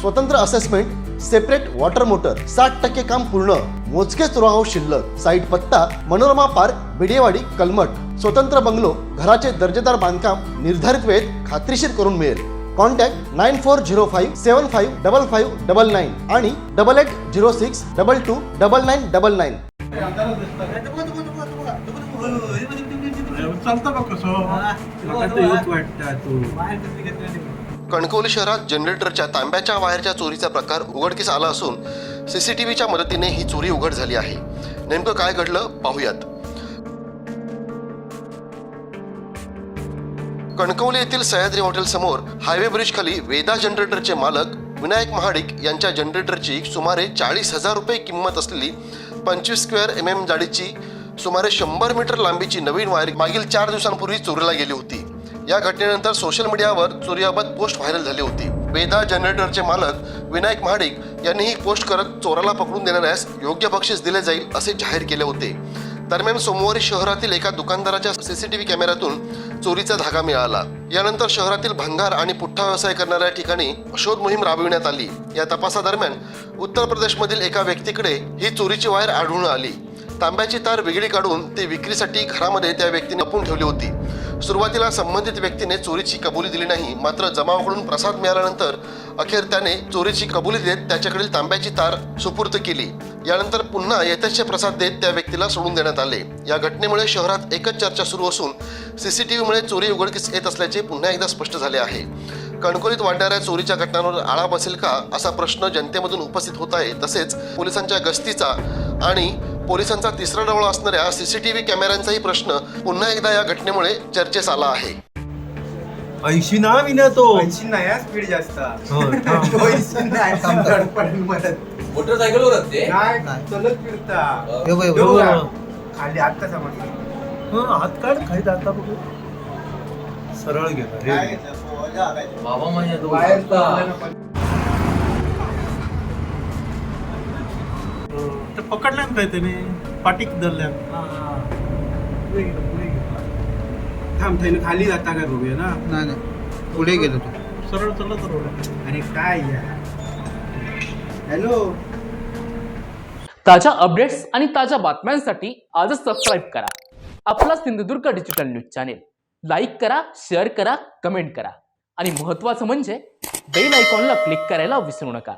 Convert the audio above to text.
स्वतंत्र assessment separate water motor साठ टक्के काम पूर्ण मोजकेच रो हाऊस शिल्लक साईट पत्ता मनोरमा पार्क बिडेवाडी कलमट. स्वतंत्र बंगलो घराचे दर्जेदार बांधकाम निर्धारित वेळेत खात्रीशीर करून मिळेल. Contact nine four zero five seven five double five double nine आणि double eight zero six double two double nine double nine चालतं का कसं. वाटतं तू? कणकवली शहरात जनरेटरच्या तांब्याच्या वायरच्या चोरीचा प्रकार उघडकीस आला असून सीसीटीव्हीच्या मदतीने ही चोरी उघड झाली आहे. नेमकं काय घडलं पाहूयात. कणकवली येथील सह्याद्री हॉटेल समोर हायवे ब्रिज खाली वेदा जनरेटरचे मालक विनायक महाडिक यांच्या जनरेटरची सुमारे चाळीस हजार रुपये किंमत असलेली पंचवीस स्क्वेअर एम एम जाडीची सुमारे शंभर मीटर लांबीची नवीन वायर मागील चार दिवसांपूर्वी चोरीला गेली होती. या घटनेनंतर सोशल मीडियावर चोरीबाबत पोस्ट व्हायरल झाली होती. वेदा जनरेटरचे मालक विनायक महाडिक यांनी ही पोस्ट करत चोराला पकडून देणाऱ्यास योग्य बक्षीस दिले जाईल असे जाहीर केले होते. दरम्यान सोमवारी शहरातील एका दुकानदाराच्या सीसीटीव्ही कॅमेऱ्यातून चोरीचा धागा मिळाला. यानंतर शहरातील भंगार आणि पुठ्ठा व्यवसाय करणाऱ्या ठिकाणी शोध मोहीम राबविण्यात आली. या तपासादरम्यान उत्तर प्रदेशमधील एका व्यक्तीकडे ही चोरीची वायर आढळून आली. तांब्याची तार वेगळी काढून ती विक्रीसाठी घरामध्ये त्या व्यक्तीने लपून ठेवली होती. सुरुवातीला संबंधित व्यक्तीने चोरीची कबुली दिली नाही मात्र जमावाकडून प्रसाद मिळाल्यानंतर अखेर त्याने चोरीची कबुली देत त्याच्याकडील तांब्याची तार सुपूर्त केली. यानंतर पुन्हा यथेच्छ प्रसाद देत त्या व्यक्तीला सोडून देण्यात आले. या घटनेमुळे शहरात एकच चर्चा सुरू असून सीसीटीव्हीमुळे चोरी उघडकीस येत असल्याचे पुन्हा एकदा स्पष्ट झाले आहे. कणकोलीत वाढणाऱ्या चोरीच्या घटनांवर आळा बसेल का असा प्रश्न जनतेमधून उपस्थित होत आहे तसेच पोलिसांच्या गस्तीचा आणि पोलिसांचा तिसरा डोळा असणाऱ्या सीसीटीव्ही कॅमेऱ्यांचाही प्रश्न पुन्हा एकदा या घटनेमुळे चर्चेस आला आहे. ऐंशी ना विना तो. ऐंशी नाही हा स्पीड जास्त. हो, थांब. तो ऐंशी नाही धडपडून मदत मोटरसायकलवर असते नाही चलत फिरता. यो बाई, यो. बघ. बघा. खाली आत्ता समजलं. हं, हात काढ खाली जाता बघू. सरळ गेला रे बाबा माझ्या तो बाहेर होता. ते पकडल्यान काय त्याने? पाटीक धरल्यान. थांब थैनं खाली जाता काय बघूया ना? नाही नाही. पुढे गेलो तो. सरळ चलत रोड. अरे काय हॅलो? ताज्या अपडेट्स आणि ताज्या बातम्यांसाठी आजच सबस्क्राईब करा. आपला Sindhudurg digital news channel like करा शेअर करा कमेंट करा. आणि महत्त्वाचं म्हणजे बेल आयकॉनला क्लिक करायला विसरू नका.